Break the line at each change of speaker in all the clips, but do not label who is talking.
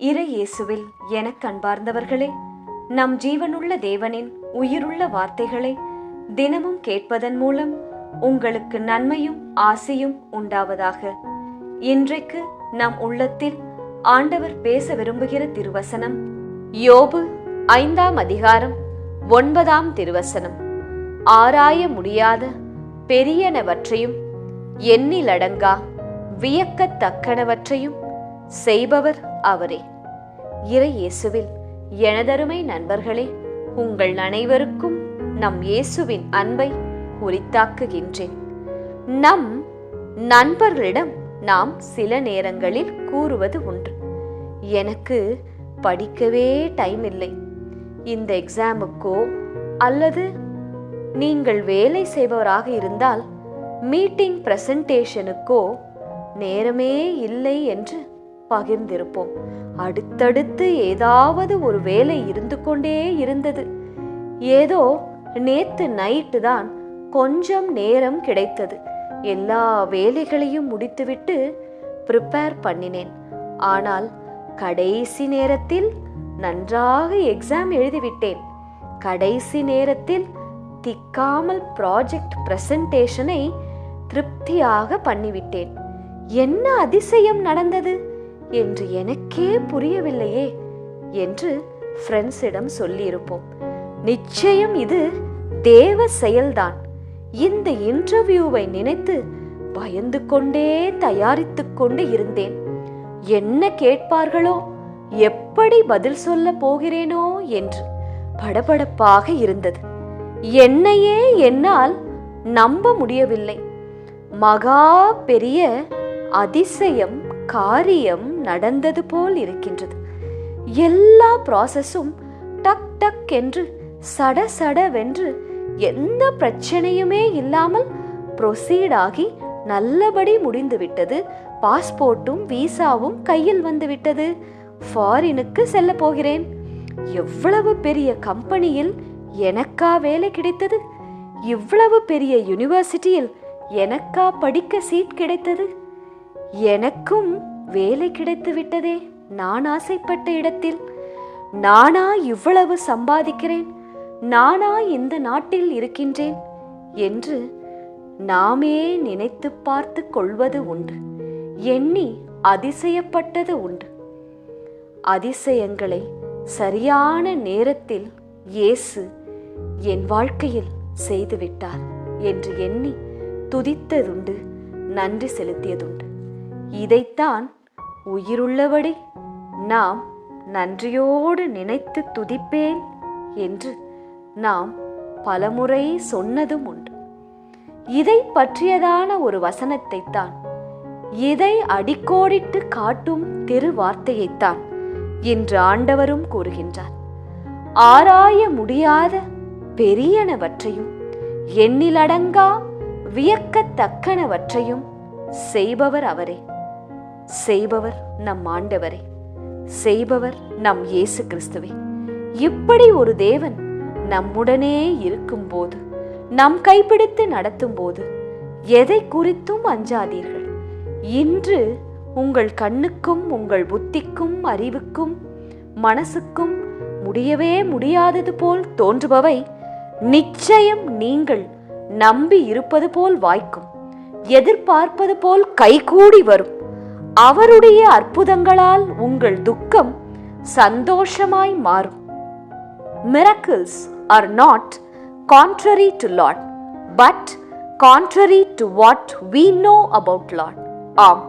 இறை இயேசுவில் எனக் கண்பார்ந்தவர்களே நம் ஜீவனுள்ள தேவனின் உயிருள்ள வார்த்தைகளை தினமும் கேட்பதன் மூலம் உங்களுக்கு நன்மையும் ஆசையும் உண்டாவதாக. இன்றைக்கு நம் உள்ளத்தில் ஆண்டவர் பேச விரும்புகிற திருவசனம் யோபு ஐந்தாம் அதிகாரம் ஒன்பதாம் திருவசனம். ஆராய முடியாத பெரியனவற்றையும் எண்ணிலடங்கா வியக்கத்தக்கனவற்றையும் செய்பவர் அவரே. இறை இயேசுவில் எனதருமை நண்பர்களே உங்கள் அனைவருக்கும் நம் இயேசுவின் அன்பை உரித்தாக்குகின்றேன். நம் நண்பர்களிடம் நாம் சில நேரங்களில் கூறுவது உண்டு. எனக்கு படிக்கவே டைம் இல்லை. இந்த எக்ஸாமுக்கோ அல்லது நீங்கள் வேலை செய்பவராக இருந்தால் மீட்டிங் பிரசன்டேஷனுக்கோ நேரமே இல்லை என்று பகிர்ந்திருப்போம். அடுத்தடுத்து ஏதாவது ஒரு வேலை இருந்து கொண்டே இருந்தது. ஏதோ நேத்து நைட்டு தான் கொஞ்சம் நேரம் கிடைத்தது. எல்லா வேலைகளையும் முடித்துவிட்டு ப்ரிப்பேர் பண்ணினேன். ஆனால் கடைசி நேரத்தில் நன்றாக எக்ஸாம் எழுதிவிட்டேன். கடைசி நேரத்தில் திக்காமல் ப்ராஜெக்ட் பிரசன்டேஷனை திருப்தியாக பண்ணிவிட்டேன். என்ன அதிசயம் நடந்தது? என்று எனக்கே புரியவில்லையே என்று ஃப்ரெண்ட்ஸிடம் சொல்லியிருப்போம். நிச்சயம் இது தேவ செயல்தான். இந்த இன்டர்வியூவை நினைத்து பயந்து கொண்டே தயாரித்து கொண்டு இருந்தேன். என்ன கேட்பார்களோ எப்படி பதில் சொல்ல போகிறேனோ என்று படபடப்பாக இருந்தது. என்னையே என்னால் நம்ப முடியவில்லை. மகா பெரிய அதிசயம் காரியம் நடந்தது போல் இருக்கின்றது. எல்லா ப்ராசஸும் டக் டக் என்று சட சடவென்று எந்த பிரச்சனையுமே இல்லாமல் ப்ரொசீட் ஆகி நல்லபடி முடிந்துவிட்டது. பாஸ்போர்ட்டும் விசாவும் கையில் வந்துவிட்டது. ஃபாரினுக்கு செல்ல போகிறேன். எவ்வளவு பெரிய கம்பெனியில் எனக்கா வேலை கிடைத்தது? இவ்வளவு பெரிய யூனிவர்சிட்டியில் எனக்கா படிக்க சீட் கிடைத்தது? எனக்கும் வேலை கிடைத்து விட்டதே. நான் ஆசைப்பட்ட இடத்தில். நானா இவ்வளவு சம்பாதிக்கிறேன். நானா இந்த நாட்டில் இருக்கின்றேன். என்று நாமே நினைத்து பார்த்து கொள்வது உண்டு. எண்ணி அதிசயப்பட்டது உண்டு. அதிசயங்களை சரியான நேரத்தில் இயேசு என் வாழ்க்கையில் செய்துவிட்டார் என்று எண்ணி துதித்ததுண்டு நன்றி செலுத்தியதுண்டு. இதைத்தான் உயிருள்ளபடி நாம் நன்றியோடு நினைத்து துதிப்பேன் என்று நாம் பலமுறை சொன்னதும் உண்டு. இதை பற்றியதான ஒரு வசனத்தைத்தான் இதை அடிக்கோடிட்டு காட்டும் திருவார்த்தையைத்தான் என்று ஆண்டவரும் கூறுகின்றார். ஆராய முடியாத பெரியனவற்றையும் எண்ணிலடங்கா வியக்கத்தக்கனவற்றையும் செய்பவர் அவரே. செய்பவர் நம் ஆண்டவரே. செய்பவர் நம் இயேசு கிறிஸ்துவே. இப்படி ஒரு தேவன் நம்முடனே இருக்கும்போது நம் கைப்பிடித்து நடத்தும் போது எதை குறித்தும் அஞ்சாதீர்கள். இன்று உங்கள் கண்ணுக்கும் உங்கள் புத்திக்கும் அறிவுக்கும் மனசுக்கும் முடியவே முடியாதது போல் தோன்றுபவை நிச்சயம் நீங்கள் நம்பி இருப்பது போல் வாய்க்கும் எதிர்பார்ப்பது போல் கைகூடி வரும். அவருடைய அற்புதங்களால் உங்கள் துக்கம் சந்தோஷமாய் மாறும். Miracles are not contrary to lot but contrary to what we know about lot ஆம்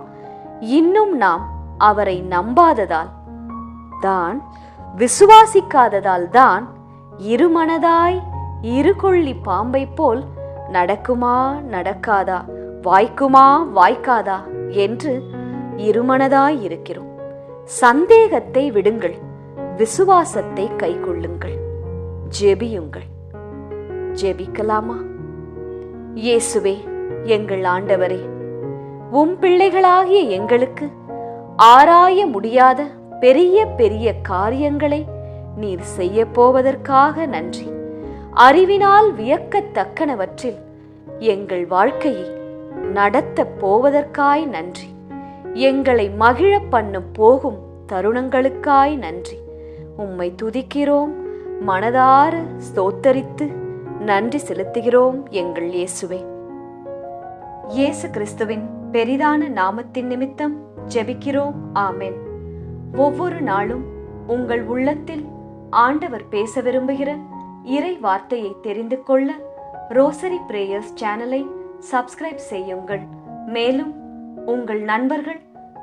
இன்னும் நாம் அவரை நம்பாததால் தான் விசுவாசிக்காததால் தான் இருமனதாய் இருகொள்ளி பாம்பை போல் நடக்குமா நடக்காதா வாய்க்குமா வாய்க்காதா என்று இருமனதாய் இருக்கிறோம் சந்தேகத்தை விடுங்கள். விசுவாசத்தை கைக்கொள்ளுங்கள். ஜெபியுங்கள். ஜெபிக்கலாமா? இயேசுவே எங்கள் ஆண்டவரே உம் பிள்ளைகளாகிய எங்களுக்கு ஆராய முடியாத பெரிய பெரிய காரியங்களை நீர் செய்ய போவதற்காக நன்றி. அறிவினால் வியக்கத்தக்கனவற்றில் எங்கள் வாழ்க்கையை நடத்தப் போவதற்காய் நன்றி. எங்களை மகிழ பண்ணும் போகும் தருணங்களுக்காய் நன்றி. உம்மை துதிக்கிறோம் மனதார ஸ்தோத்தரித்து நன்றி செலுத்துகிறோம் எங்கள் இயேசுவே. இயேசு கிறிஸ்துவின் பெரிதான நாமத்தின் நிமித்தம் ஜெபிக்கிறோம். ஆமென். ஒவ்வொரு நாளும் உங்கள் உள்ளத்தில் ஆண்டவர் பேச விரும்புகிற இறை வார்த்தையை தெரிந்து கொள்ள ரோசரி பிரேயர்ஸ் சேனலை சப்ஸ்கிரைப் செய்யுங்கள். மேலும் உங்கள் நண்பர்கள்